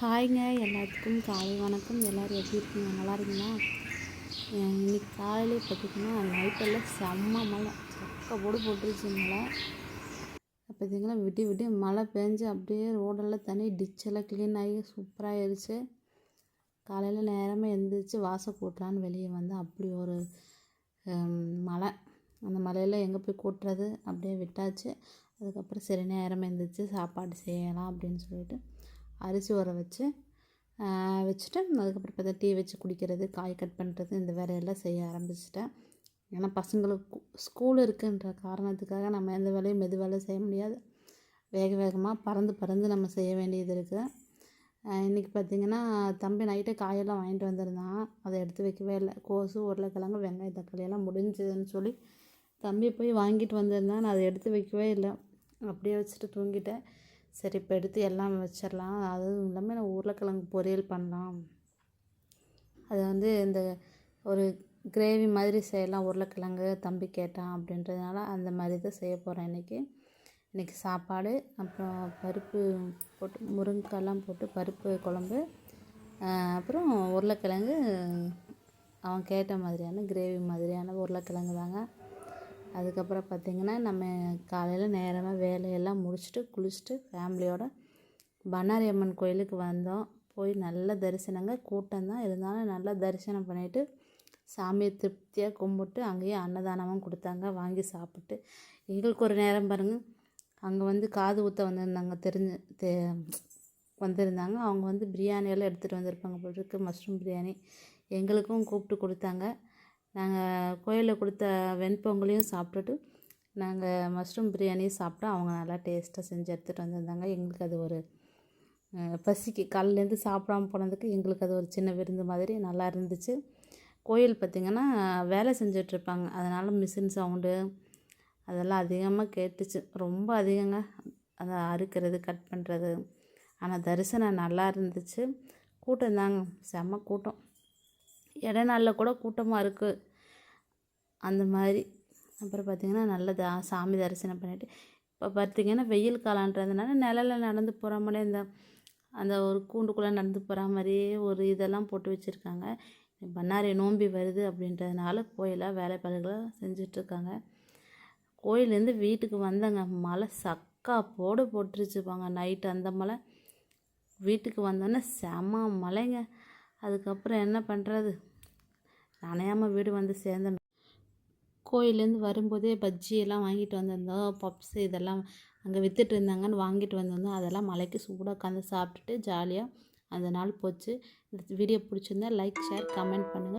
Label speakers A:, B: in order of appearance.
A: ஹாய்ங்க எல்லாத்துக்கும் காலை வணக்கம் எல்லோரும் எப்படி இருக்கீங்க நல்லா இருக்கீங்களா இன்றைக்கி காலையிலே பார்த்திங்கன்னா நைட்டெல்லாம் செம்ம மழை சக்க போடு போட்டுருச்சு மழை இதுங்களா விட்டு விட்டு மழை பெஞ்சு அப்படியே ரோடெல்லாம் தண்ணி டிச்செல்லாம் க்ளீன் ஆகி ஆயிடுச்சு காலையில் நேரமாக எழுந்திரிச்சு வாசல் கூட்டலான்னு வெளியே வந்து அப்படி ஒரு மழை அந்த மலையில் எங்கே போய் கூட்டுறது அப்படியே விட்டாச்சு அதுக்கப்புறம் சரி நேரமாக எழுந்திரிச்சு சாப்பாடு செய்யலாம் அப்படின்னு சொல்லிட்டு அரிசி ஊற வச்சு வச்சுட்டு அதுக்கப்புறம் பார்த்தா டீ வச்சு குடிக்கிறது காய் கட் பண்ணுறது இந்த வேலையெல்லாம் செய்ய ஆரம்பிச்சிட்டேன் ஏன்னா பசங்களுக்கு ஸ்கூல் இருக்குன்ற காரணத்துக்காக நம்ம எந்த வேலையும் மெதுவாக செய்ய முடியாது வேக வேகமாக பறந்து பறந்து நம்ம செய்ய வேண்டியது இருக்குது இன்றைக்கி பார்த்திங்கன்னா தம்பி நைட்டு காயெல்லாம் வாங்கிட்டு வந்திருந்தான் அதை எடுத்து வைக்கவே இல்லை கோசு உருளைக்கிழங்கு வெங்காய தக்காளியெல்லாம் முடிஞ்சதுன்னு சொல்லி தம்பி போய் வாங்கிட்டு வந்திருந்தான் நான் அதை எடுத்து வைக்கவே இல்லை அப்படியே வச்சுட்டு தூங்கிட்டேன் சரி இப்போ எடுத்து எல்லாம் வச்சிடலாம் அதுவும் இல்லாமல் நான் உருளைக்கிழங்கு பொரியல் பண்ணலாம் அது வந்து இந்த ஒரு கிரேவி மாதிரி செய்யலாம் உருளைக்கிழங்கு தம்பி கேட்டான் அப்படின்றதுனால அந்த மாதிரி தான் செய்ய போகிறேன் இன்றைக்கி இன்றைக்கி சாப்பாடு அப்புறம் பருப்பு போட்டு முருங்கைக்காயெலாம் போட்டு பருப்பு குழம்பு அப்புறம் உருளைக்கிழங்கு அவன் கேட்ட மாதிரியான கிரேவி மாதிரியான உருளைக்கிழங்கு தாங்க அதுக்கப்புறம் பார்த்திங்கன்னா நம்ம காலையில் நேரமாக வேலையெல்லாம் முடிச்சுட்டு குளிச்சுட்டு ஃபேமிலியோடு பண்ணாரி அம்மன் கோயிலுக்கு வந்தோம் போய் நல்ல தரிசனங்க கூட்டம் தான் இருந்தாலும் நல்லா தரிசனம் பண்ணிவிட்டு சாமியை திருப்தியாக கும்பிட்டு அங்கேயே அன்னதானமும் கொடுத்தாங்க வாங்கி சாப்பிட்டு எங்களுக்கு ஒரு நேரம் பாருங்கள் அங்கே வந்து காது ஊற்ற வந்திருந்தாங்க தெரிஞ்சு தெ வந்திருந்தாங்க அவங்க வந்து பிரியாணியெல்லாம் எடுத்துகிட்டு வந்திருப்பாங்க போட்டுருக்கு மஷ்ரூம் பிரியாணி எங்களுக்கும் கூப்பிட்டு கொடுத்தாங்க நாங்கள் கோயிலில் கொடுத்த வெண்பொங்கலையும் சாப்பிட்டுட்டு நாங்கள் மஷ்ரூம் பிரியாணியும் சாப்பிட்டு அவங்க நல்லா டேஸ்ட்டாக செஞ்சு எடுத்துகிட்டு வந்திருந்தாங்க எங்களுக்கு அது ஒரு பசிக்கு காலையிலேருந்து சாப்பிடாம போனதுக்கு எங்களுக்கு அது ஒரு சின்ன விருந்து மாதிரி நல்லா இருந்துச்சு கோயில் பார்த்திங்கன்னா வேலை செஞ்சிட்ருப்பாங்க அதனால் மிஷின் சவுண்டு அதெல்லாம் அதிகமாக கேட்டுச்சு ரொம்ப அதிகங்க அதை அறுக்கிறது கட் பண்ணுறது ஆனால் தரிசனம் நல்லா இருந்துச்சு கூட்டம் தாங்க செம்ம கூட்டம் இட நாளில் கூட கூட்டமாக இருக்குது அந்த மாதிரி அப்புறம் பார்த்திங்கன்னா நல்லதா தா சாமி தரிசனம் பண்ணிவிட்டு இப்போ பார்த்திங்கன்னா வெயில் காலன்றதுனால நிலையில் நடந்து போகிற மாதிரி இந்த அந்த ஒரு கூண்டுக்குள்ளே நடந்து போகிற மாதிரியே ஒரு இதெல்லாம் போட்டு வச்சுருக்காங்க பண்ணாரி நோம்பி வருது அப்படின்றதுனால கோயிலாக வேலைப்பாடுகளை செஞ்சிட்ருக்காங்க கோயிலேருந்து வீட்டுக்கு வந்தங்க மழை சக்கா போட போட்டுருச்சுப்பாங்க நைட்டு அந்த மழை வீட்டுக்கு வந்தோன்னே செம மழைங்க அதுக்கப்புறம் என்ன பண்ணுறது நனையாமல் வீடு வந்து சேர்ந்தேன் கோயிலேருந்து வரும்போதே பஜ்ஜி எல்லாம் வாங்கிட்டு வந்திருந்தோம் பப்ஸ் இதெல்லாம் அங்கே விற்றுட்டு இருந்தாங்கன்னு வாங்கிட்டு வந்திருந்தோம் அதெல்லாம் மலைக்கு சூடாக உட்காந்து சாப்பிட்டுட்டு ஜாலியாக அந்த நாள் போச்சு இந்த வீடியோ பிடிச்சிருந்தா லைக் ஷேர் கமெண்ட் பண்ணுங்கள்